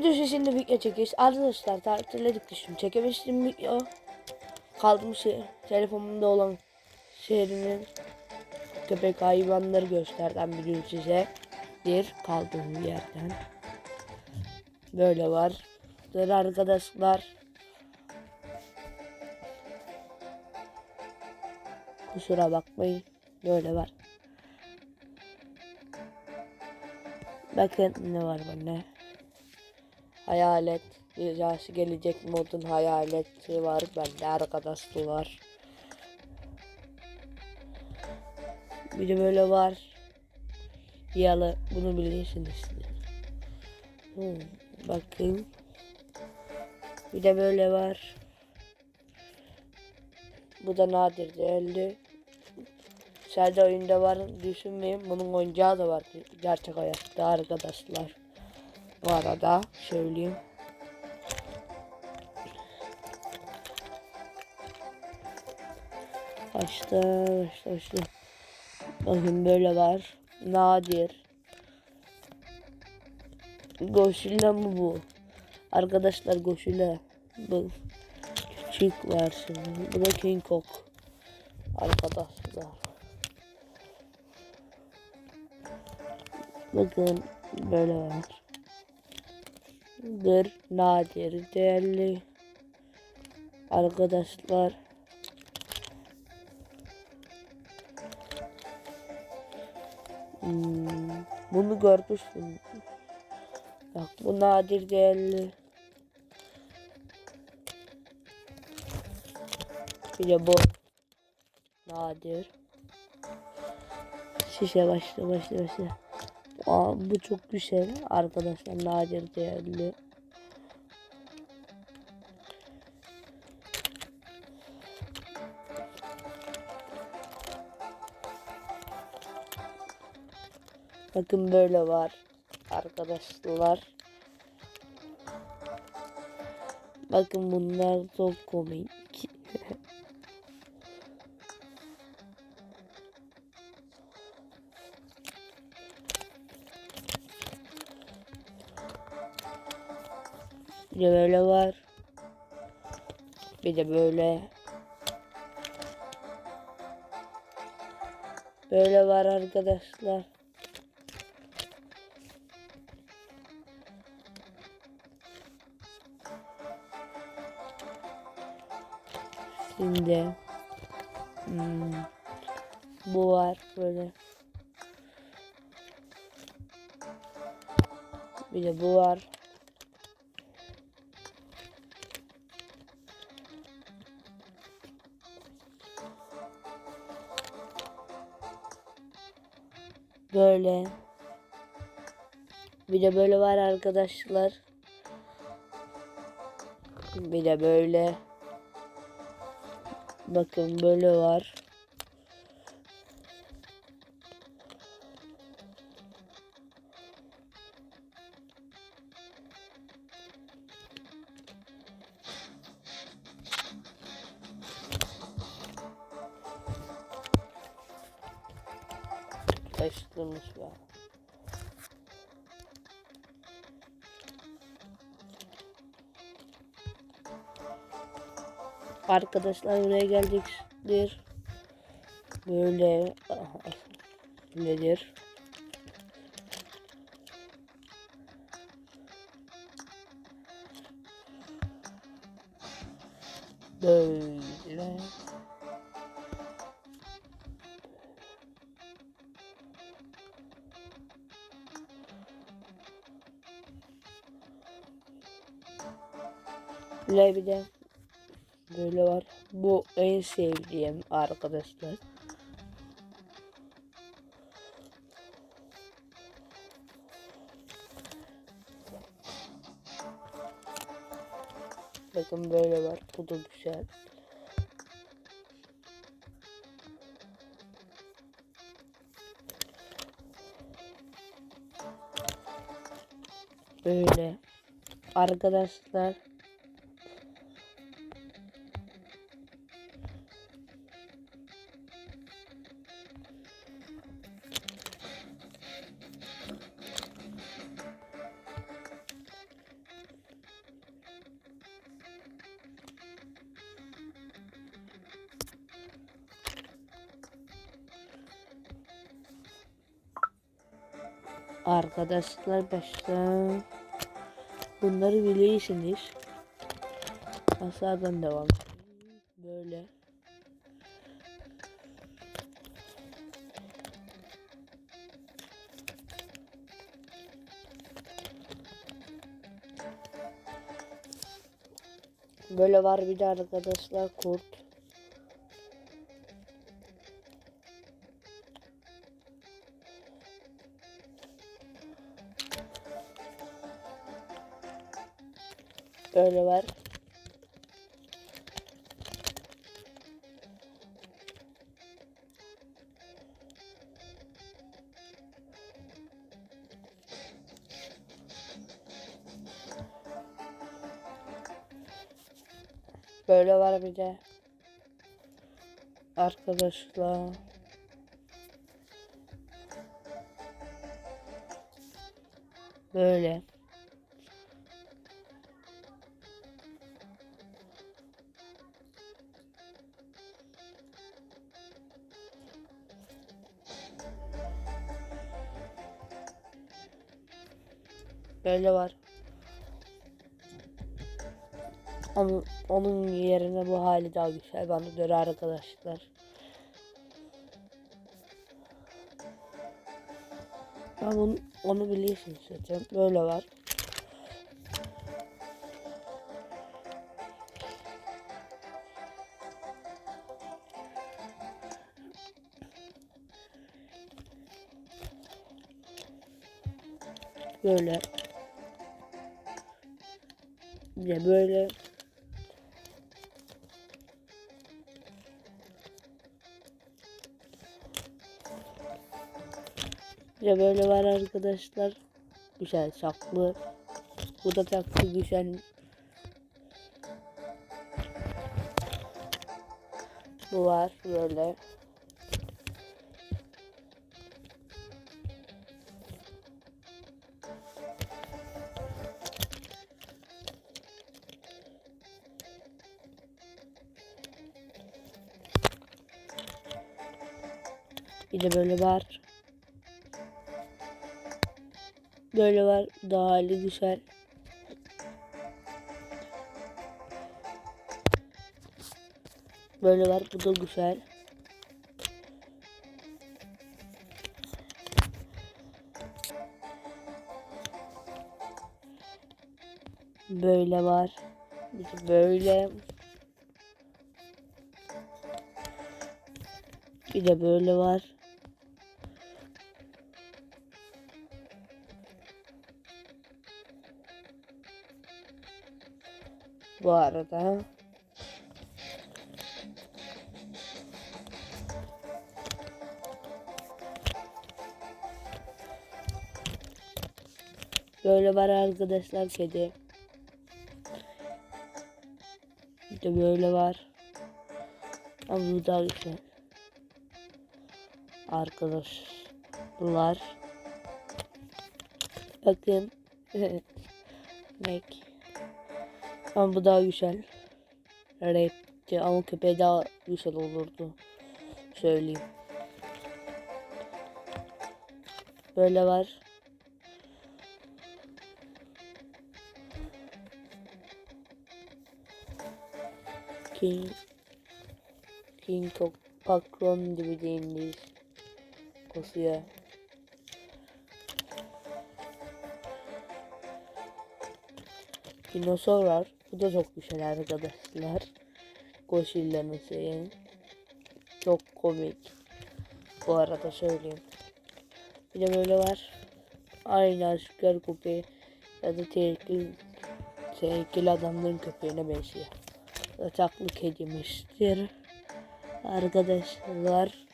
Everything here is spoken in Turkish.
video sesinde video çekiyoruz. Arkadaşlar tatildedik düşün. Çekemiştim video. Kaldım şey, telefonumda olan şehrinin köpek hayvanları gösterden bir gün size. Bir kaldığım yerden. Böyle var. Böyle arkadaşlar. Kusura bakmayın. Böyle var. Bakın ne var bende. Hayalet. Ricası gelecek modun hayaleti var. Bende arkadaşlı var. Bir de böyle var. Yalı. Bunu bilirsiniz. Hmm, bakın. Bir de böyle var. Bu da nadir değerli. Sadece oyunda var düşünmeyin. Bunun oyuncağı da var gerçek hayatta arkadaşlar. Bu arada söyleyeyim. Başta başta başta. Bakın böyle var. Nadir. Goşilla mı bu? Arkadaşlar Goşilla. Bu küçük versiyonu. Bu da King Kong. Arkadaşlar. Bakın böyle var. Bir nadir değerli arkadaşlar. Hmm, bunu görmüştüm. Bak bu nadir değerli. Bir de bu nadir. Şişe başla başla başla. Aa, bu çok güzel arkadaşlar nadir değerli. Bakın böyle var arkadaşlar. Bakın bunlar çok komik. Bir de böyle var. Bir de böyle. Böyle var arkadaşlar. Şimdi hmm, bu var böyle. Bir de bu var. Böyle. Bir de böyle var arkadaşlar. Bir de böyle. Bakın böyle var. Taşıtılmış var. Arkadaşlar buraya gelecektir. Böyle nedir? Böyle. Böyle bir de böyle var. Bu en sevdiğim arkadaşlar. Bakın böyle var. Bu da güzel. Böyle. Arkadaşlar Arkadaşlar başta bunları biliyorsunuz. Aşağıdan devam. Böyle. Böyle var bir de arkadaşlar kurt. Böyle var. Böyle var bir de. Arkadaşlar. Böyle. Böyle var. Onun, onun yerine bu hali daha güzel bana göre arkadaşlar. Ben onu, onu biliyorsunuz zaten. Böyle var. Böyle. De böyle. De böyle var arkadaşlar. Güzel saklı. Bu da taklı güzel. Bu var böyle. Bir de böyle var. Böyle var. Daha hali güzel. Böyle var. Bu da güzel. Böyle var. Böyle. Bir de böyle var. Bu arada Böyle var arkadaşlar kedi. Bir de böyle var. Ama bu daha güzel. Arkadaşlar. Bakın. Mac. Ama bu daha güzel. Rapti ama köpeği daha güzel olurdu. Söyleyeyim. Böyle var. King King Kong Pakron gibi değilmiş. Kosuya. Dinozor var. Bu da çok güzel arkadaşlar. Godzilla'nın şeyi. Çok komik. Bu arada söyleyeyim. Bir de böyle var. Aynı asker köpeği ya da tehlikeli, tehlikeli adamların köpeğine benziyor. Yataklı kedimiştir. Arkadaşlar